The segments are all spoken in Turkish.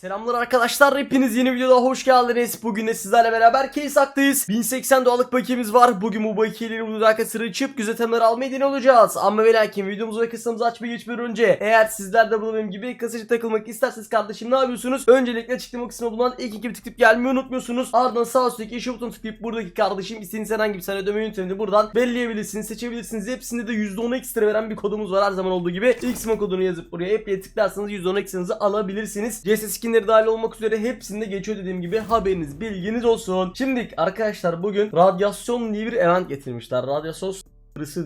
Selamlar arkadaşlar hepiniz yeni videoda hoş geldiniz. Bugün de sizlerle beraber case haktayız. 1080 dolarlık bakiyemiz var. Bugün bu bakiyeleri sıra açıp gözetemleri almayı dene olacağız. Ama ve lakin videomuzu ve kısmımızı açmaya geçmeden önce eğer sizler de benim gibi kasıcı takılmak isterseniz kardeşim ne yapıyorsunuz? Öncelikle açıklama kısmına bulunan ilk iki tıklayıp gelmeyi unutmuyorsunuz. Ardından sağ üstteki eşi butonu tıklayıp buradaki kardeşim istediğiniz herhangi bir tane ödeme yöntemini buradan belirleyebilirsiniz, seçebilirsiniz. Hepsinde de %10 ekstra veren bir kodumuz var her zaman olduğu gibi. XMO kodunu yazıp buraya app'ye tıklarsanız %10 ekstranızı alabilirsiniz. CS skinleri dahil olmak üzere hepsinde geçiyor dediğim gibi haberiniz bilginiz olsun. Şimdi arkadaşlar bugün radyasyon diye bir event getirmişler. Radyasyon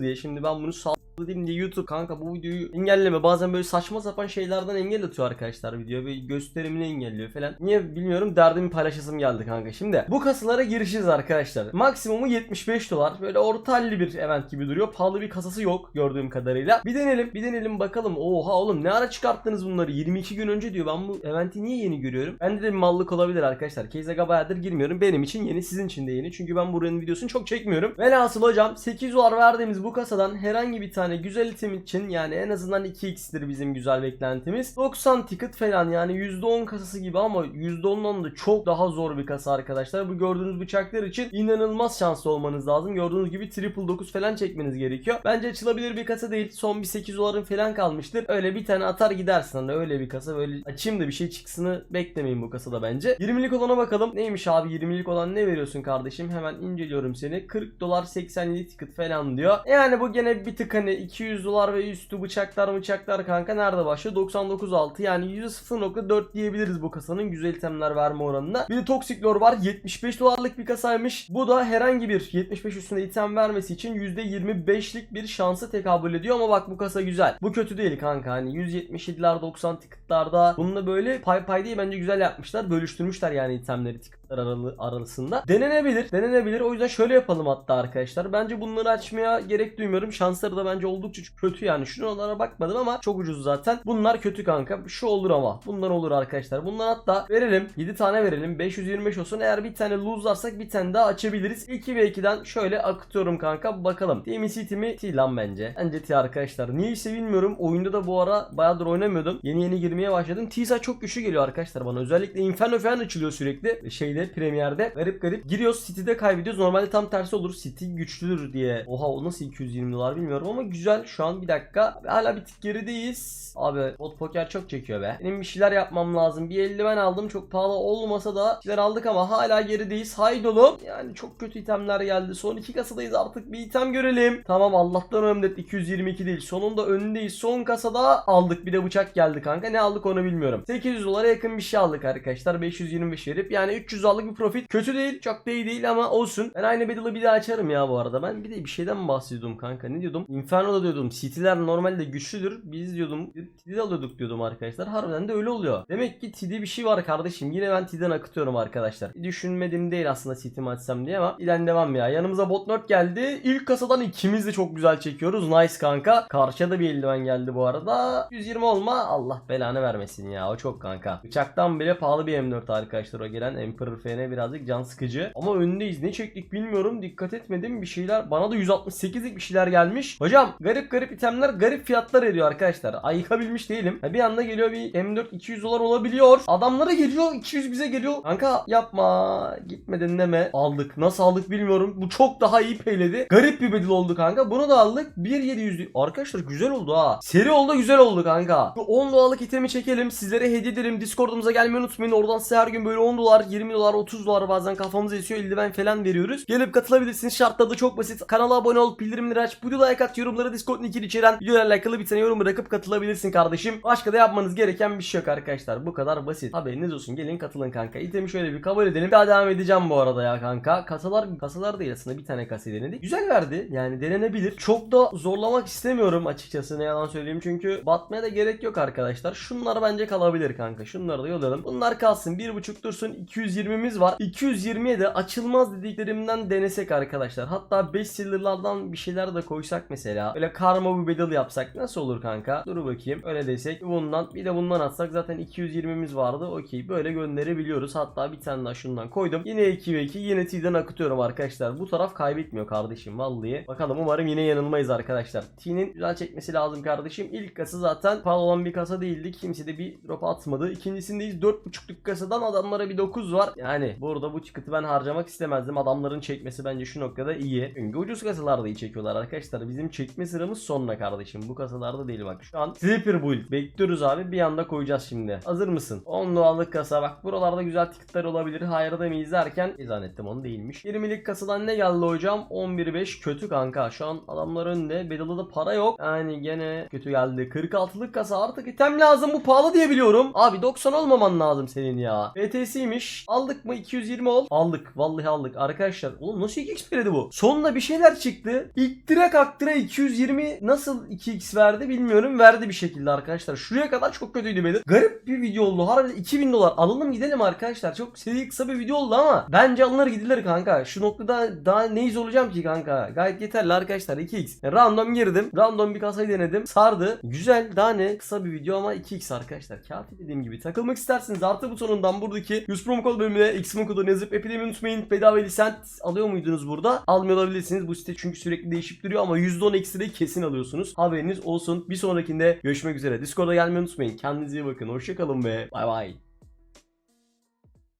diye. Şimdi ben bunu saldırayım diye YouTube kanka bu videoyu engelleme. Bazen böyle saçma sapan şeylerden engel atıyor arkadaşlar video. Ve gösterimini engelliyor falan. Niye bilmiyorum derdimi paylaşasım geldi kanka. Şimdi bu kasalara girişiz arkadaşlar. Maksimumu 75 dolar. Böyle orta halli bir event gibi duruyor. Pahalı bir kasası yok gördüğüm kadarıyla. Bir deneyelim bir deneyelim bakalım. Oha oğlum ne ara çıkarttınız bunları? 22 gün önce diyor. Ben bu eventi niye yeni görüyorum? Bende de bir mallık olabilir arkadaşlar. Case'e bayağıdır girmiyorum. Benim için yeni sizin için de yeni. Çünkü ben buranın videosunu çok çekmiyorum. Velhasıl hocam 8 dolar verdiğimiz bu kasadan herhangi bir tane güzel item için yani en azından 2x'tir bizim güzel beklentimiz. 90 ticket falan yani %10 kasası gibi ama %10'dan da çok daha zor bir kasa arkadaşlar. Bu gördüğünüz bıçaklar için inanılmaz şanslı olmanız lazım. Gördüğünüz gibi triple 9 falan çekmeniz gerekiyor. Bence açılabilir bir kasa değil. Son bir 8 doların falan kalmıştır. Öyle bir tane atar gidersin. Hani öyle bir kasa böyle açayım da bir şey çıksını beklemeyin bu kasada bence. 20'lik olana bakalım. Neymiş abi 20'lik olan ne veriyorsun kardeşim? Hemen inceliyorum seni. 40 dolar 87 ticket falan diyor. Yani bu gene bir tık hani 200 dolar ve üstü bıçaklar bıçaklar kanka nerede başlıyor? 99.6 yani %0.4 diyebiliriz bu kasanın güzel itemler verme oranında. Bir de Toxic Lore var 75 dolarlık bir kasaymış. Bu da herhangi bir 75 üstünde item vermesi için %25'lik bir şansı tekabül ediyor ama bak bu kasa güzel. Bu kötü değil kanka hani 177'ler 90 ticketlarda bununla böyle pay pay diye bence güzel yapmışlar. Bölüştürmüşler yani itemleri ticketlar aralı, arasında. Denenebilir. Denenebilir. O yüzden şöyle yapalım hatta arkadaşlar. Bence bunları açmaya gerek duymuyorum. Şansları da bence oldukça kötü yani. Şuralara bakmadım ama çok ucuz zaten. Bunlar kötü kanka. Şu olur ama. Bunlar olur arkadaşlar. Bunlar hatta verelim. 7 tane verelim. 525 olsun. Eğer bir tane lose'larsak bir tane daha açabiliriz. 2 ve 2'den şöyle akıtıyorum kanka. Bakalım. TMC mi? T lan bence. Bence T arkadaşlar. Niyeyse bilmiyorum. Oyunda da bu ara bayağıdır oynamıyordum. Yeni yeni girmeye başladım. T çok güçlü geliyor arkadaşlar bana. Özellikle Inferno falan açılıyor sürekli. Şeyde Premier'de. Garip garip. Giriyoruz City'de kaybediyoruz. Normalde tam tersi olur. City güçlüdür diye. Oha o nasıl 220 dolar bilmiyorum ama güzel. Şu an bir dakika. Hala bir tık gerideyiz. Abi bot poker çok çekiyor be. Benim bir şeyler yapmam lazım. Bir eldiven aldım. Çok pahalı olmasa da şeyler aldık ama hala gerideyiz. Haydi oğlum. Yani çok kötü itemler geldi. Son iki kasadayız artık bir item görelim. Tamam Allah'tan önemli 222 değil. Sonunda önündeyiz. Son kasada aldık. Bir de bıçak geldi kanka. Ne aldık onu bilmiyorum. 800 dolara yakın bir şey aldık arkadaşlar. 525 verip yani 300 dolarlık bir profit. Kötü değil. Çok da iyi değil ama olsun. Ben aynı battle'ı bir daha açarım ya bu arada. Ben bir de bir şeyden bahsediyordum kanka? Ne diyordum? Inferno'da diyordum. City'ler normalde güçlüdür. Biz diyordum TD alıyorduk diyordum arkadaşlar. Harbiden de öyle oluyor. Demek ki TD bir şey var kardeşim. Yine ben TD'den akıtıyorum arkadaşlar. Düşünmedim değil aslında City mi açsam diye ama ilen devam ya. Yanımıza bot geldi. İlk kasadan ikimiz de çok güzel çekiyoruz. Nice kanka. Karşıya da bir eldiven geldi bu arada. 120 olma. Allah belanı vermesin ya. O çok kanka. Bıçaktan bile pahalı bir M4 arkadaşlar o gelen. Emperor FN birazcık can sıkıcı. Ama öndeyiz. Ne çektik bilmiyorum. Dikkat etmedim. Bir şeyler. Bana da 168'lik bir şeyler gelmiş. Hocam garip garip itemler garip fiyatlar ediyor arkadaşlar. Ayıkabilmiş değilim. Ha, bir anda geliyor bir M4 200 dolar olabiliyor. Adamlara geliyor 200 bize geliyor. Kanka yapma. Gitmedin deme. Aldık. Nasıl aldık bilmiyorum. Bu çok daha iyi peyledi. Garip bir bedel oldu kanka. Bunu da aldık. 1700 Arkadaşlar güzel oldu ha. Seri oldu güzel oldu kanka. Bu 10 dolarlık itemi çekelim. Sizlere hediye edelim. Discord'umuza gelmeyi unutmayın. Oradan size her gün böyle 10 dolar, 20 dolar, 30 dolar bazen kafamıza esiyor. Eldiven falan veriyoruz. Gelip katılabilirsiniz. Şartları da çok basit. Kanala abone ol, bildirimleri aç. Bu like at, yorumlara Discord linkini içeren videolarla alakalı bir tane yorum bırakıp katılabilirsin kardeşim. Başka da yapmanız gereken bir şey yok arkadaşlar. Bu kadar basit. Haberiniz olsun. Gelin katılın kanka. İtemi şöyle bir kabul edelim. Daha devam edeceğim bu arada ya kanka. Kasalar kasalar değil aslında bir tane kasa denedik. Güzel verdi. Yani denenebilir. Çok da zorlamak istemiyorum açıkçası ne yalan söyleyeyim. Çünkü batmaya da gerek yok arkadaşlar. Şunlar bence kalabilir kanka. Şunları da yollayalım. Bunlar kalsın. 1.5 dursun. 220 220'miz var. 220'ye de açılmaz dediklerimden denesek arkadaşlar. Hatta 5 silverlardan bir şeyler de koysak mesela. Öyle karma bir bedel yapsak nasıl olur kanka? Dur bakayım. Öyle desek. Bundan bir de bundan atsak zaten 220'miz vardı. Okey. Böyle gönderebiliyoruz. Hatta bir tane daha şundan koydum. Yine 2 ve 2. Yine T'den akıtıyorum arkadaşlar. Bu taraf kaybetmiyor kardeşim vallahi. Bakalım umarım yine yanılmayız arkadaşlar. T'nin güzel çekmesi lazım kardeşim. İlk kasa zaten pahalı olan bir kasa değildi. Kimse de bir drop atmadı. İkincisindeyiz 4.5'luk kasadan adamlara bir 9 var. Yani burada bu ticket'ı ben harcamak istemezdim. Adamların çekmesi bence şu noktada iyi. Çünkü ucuz kasalarda iyi çekiyorlar arkadaşlar. Bizim çekme sıramız sonuna kardeşim. Bu kasalarda değil bak. Şu an Sleeper Build bekliyoruz abi. Bir anda koyacağız şimdi. Hazır mısın? 10 dolarlık kasa. Bak buralarda güzel ticket'lar olabilir. Hayır da mıyız derken e, zannettim onu değilmiş. 20'lik kasadan ne geldi hocam? 11.5 kötü kanka. Şu an adamlar önde. Bedal'da da para yok. Yani gene kötü geldi. 46'lık kasa artık item lazım. Bu pahalı diye biliyorum. Abi 90 olmaman lazım senin ya. BTS'ymiş. Aldık mı? 220 ol. Aldık. Vallahi aldık. Arkadaşlar oğlum nasıl 2x verdi bu? Sonunda bir şeyler çıktı. İktire kaktıra 220 nasıl 2x verdi bilmiyorum. Verdi bir şekilde arkadaşlar. Şuraya kadar çok kötüydü benim. Garip bir video oldu. Harbiden 2000 dolar. Alalım gidelim arkadaşlar. Çok seri kısa bir video oldu ama bence alınır gidilir kanka. Şu noktada daha neyiz olacağım ki kanka. Gayet yeterli arkadaşlar 2x. Random girdim. Random bir kasayı denedim. Sardı. Güzel. Daha ne? Kısa bir video ama 2x arkadaşlar. Kafi dediğim gibi. Takılmak isterseniz artı butonundan buradaki 100 promo kod bölümüne xmo kodunu yazıp epidemi unutmayın. Bedava lisent alıyor muydunuz burada? Almıyor olabilirsiniz. Bu site çünkü sürekli değişip duruyor ama %10 eksi de kesin alıyorsunuz. Haberiniz olsun. Bir sonrakinde görüşmek üzere. Discord'a gelmeyi unutmayın. Kendinize iyi bakın. Hoşçakalın ve bay bay.